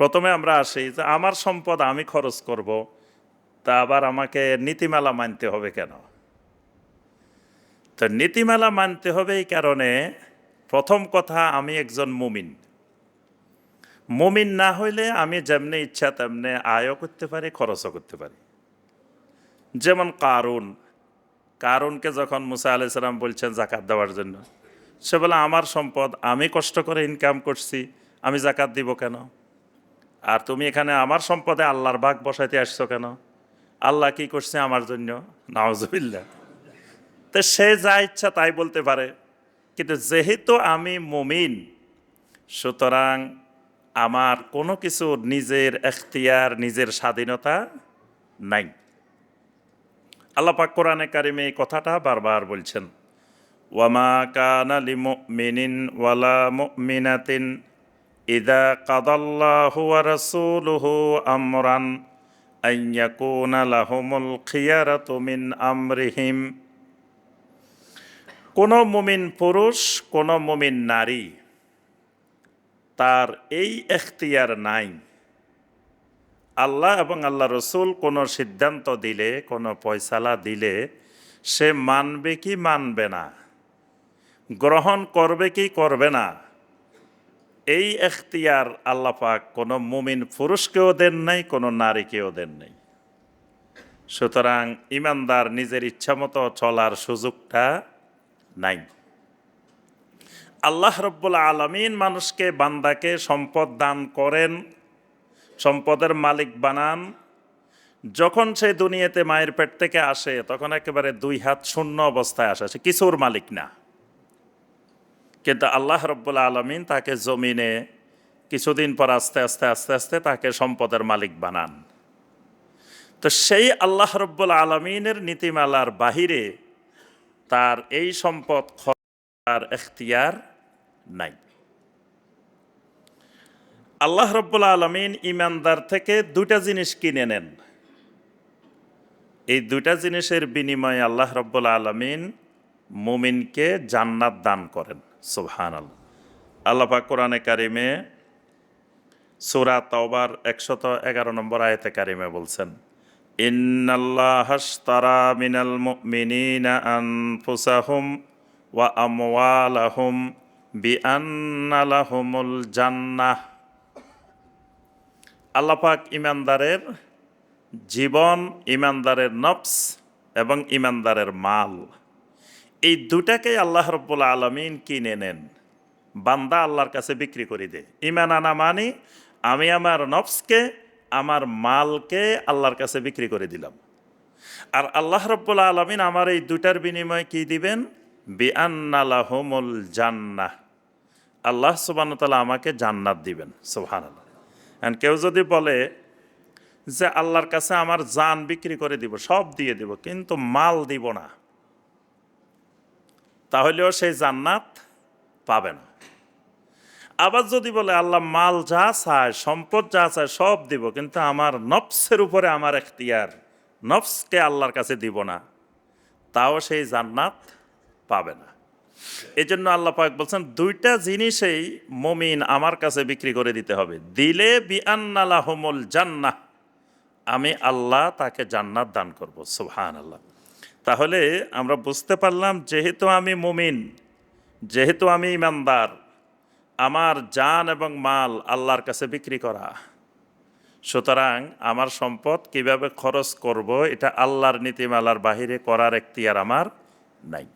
প্রথমে আমরা আসি যে আমার সম্পদ আমি খরচ করব, তা আবার আমাকে নীতিমালা মানতে হবে কেন? তো নীতিমালা মানতে হবে এই কারণে প্রথম কথা, আমি একজন মুমিন। মুমিন না হইলে আমি যেমনি ইচ্ছা তেমনি আয়ও করতে পারি, খরচও করতে পারি। যেমন কারুন। কারুনকে যখন মুসা আলাইসালাম বলছেন জাকাত দেওয়ার জন্য, সে বলে, আমার সম্পদ আমি কষ্ট করে ইনকাম করছি, আমি জাকাত দিব কেন? আর তুমি এখানে আমার সম্পদে আল্লাহর ভাগ বসাইতে আসছো কেন? আল্লাহ কি করছে আমার জন্য? নাওজবিল্লা তো সে যা ইচ্ছা তাই বলতে পারে। কিন্তু যেহেতু আমি মুমিন, সুতরাং আমার কোনো কিছু নিজের এখতিয়ার, নিজের স্বাধীনতা নাই। আল্লাহ পাক কোরআনে কারিমে এই কথাটা বারবার বলছেন ওয়ামা কানা লিমুমিনিন ওয়ালা মুমিনাতিন ইদা কাদাল্লাহু রাসূলুহু আমরান আন ইয়াকুনা লাহুমুল খিয়ারাতু মিন আমরিহিম। কোন মুমিন পুরুষ, কোন মুমিন নারী তার এই এখতিয়ার নাই। আল্লাহ এবং আল্লাহ রসুল কোনো সিদ্ধান্ত দিলে, কোনো পয়সালা দিলে সে মানবে কি মানবে না? গ্রহণ করবে কি করবে না? এই এখতিয়ার আল্লাহ পাক কোনো মুমিন পুরুষকেও দেন নাই, কোনো নারীকেও দেন নাই। সুতরাং ইমানদার নিজের ইচ্ছামতো চলার সুযোগটা নাই। আল্লাহ রব্বুল আলমিন মানুষকে বান্দাকে সম্পদ দান করেন, সম্পদের মালিক বানান। যখন সে দুনিয়াতে মায়ের পেট থেকে আসে, তখন একেবারে দুই হাত শূন্য অবস্থায় আসে, সে কিছুর মালিক না। কিন্তু আল্লাহ রব্বুল আলমিন তাকে জমিনে কিছুদিন পর আস্তে আস্তে আস্তে আস্তে তাকে সম্পদের মালিক বানান। তো সেই আল্লাহ রব্বুল আলমিনের নীতিমালার বাহিরে তার এই সম্পদ খরার এখতিয়ার নাই। আল্লাহ রব্বুল আলমিন ইমানদার থেকে দুটা জিনিস কিনে নেন। এই দুটা জিনিসের বিনিময়ে আল্লাহ রব্বুল আলমিন মুমিনকে জান্নাত দান করেন। সুবহান আল্লাহ আল্লাহ পাক কোরআনে কারিমে সুরা তওবার একশত এগারো নম্বর আয়তে কারিমে বলছেন মিনাল আনফুসাহুম ওয়া আল্লাপাক ইমানদারের জীবন, ইমানদারের নফস এবং ইমানদারের মাল। এই দুটাকেই আল্লাহ রব্বুল আলমিন কিনে নেন। বান্দা আল্লাহর কাছে বিক্রি করে দে ইমান আনা মানি, আমি আমার নফসকে, আমার মালকে আল্লাহর কাছে বিক্রি করে দিলাম। আর আল্লাহ রব্বুল আলমিন আমার এই দুটার বিনিময়ে কি দিবেন? বিআনালাহমুল জান্নাহ। আল্লাহ সুবান তালা আমাকে জান্নাত দিবেন। আল্লাহ And কেউ যদি বলে যে আল্লাহর কাছে আমার জান বিক্রি করে দিব, সব দিয়ে দিব, কিন্তু মাল দিব না। তাহলেও সেই জান্নাত পাবে না। আবার যদি বলে, আল্লাহ মাল যা চায়, সম্পদ যা চায়, সব দিব, কিন্তু আমার নফসের উপরে আমার এখতিয়ার, নফসকে আল্লাহর কাছে দিব না। তাও সেই জান্নাত পাবে না। এই জন্য আল্লাহ পাক বলছেন, দুইটা জিনিসেই মমিন আমার কাছে বিক্রি করে দিতে হবে। দিলে বিআনালাহমুল জান্নাহ, আমি আল্লাহ তাকে জান্নাত দান করব। সুবহান আল্লাহ তাহলে আমরা বুঝতে পারলাম, যেহেতু আমি মুমিন, যেহেতু আমি ইমানদার, আমার যান এবং মাল আল্লাহর কাছে বিক্রি করা। সুতরাং আমার সম্পদ কীভাবে খরচ করব, এটা আল্লাহর নীতিমালার বাহিরে করার এখতিয়ার আমার নাই।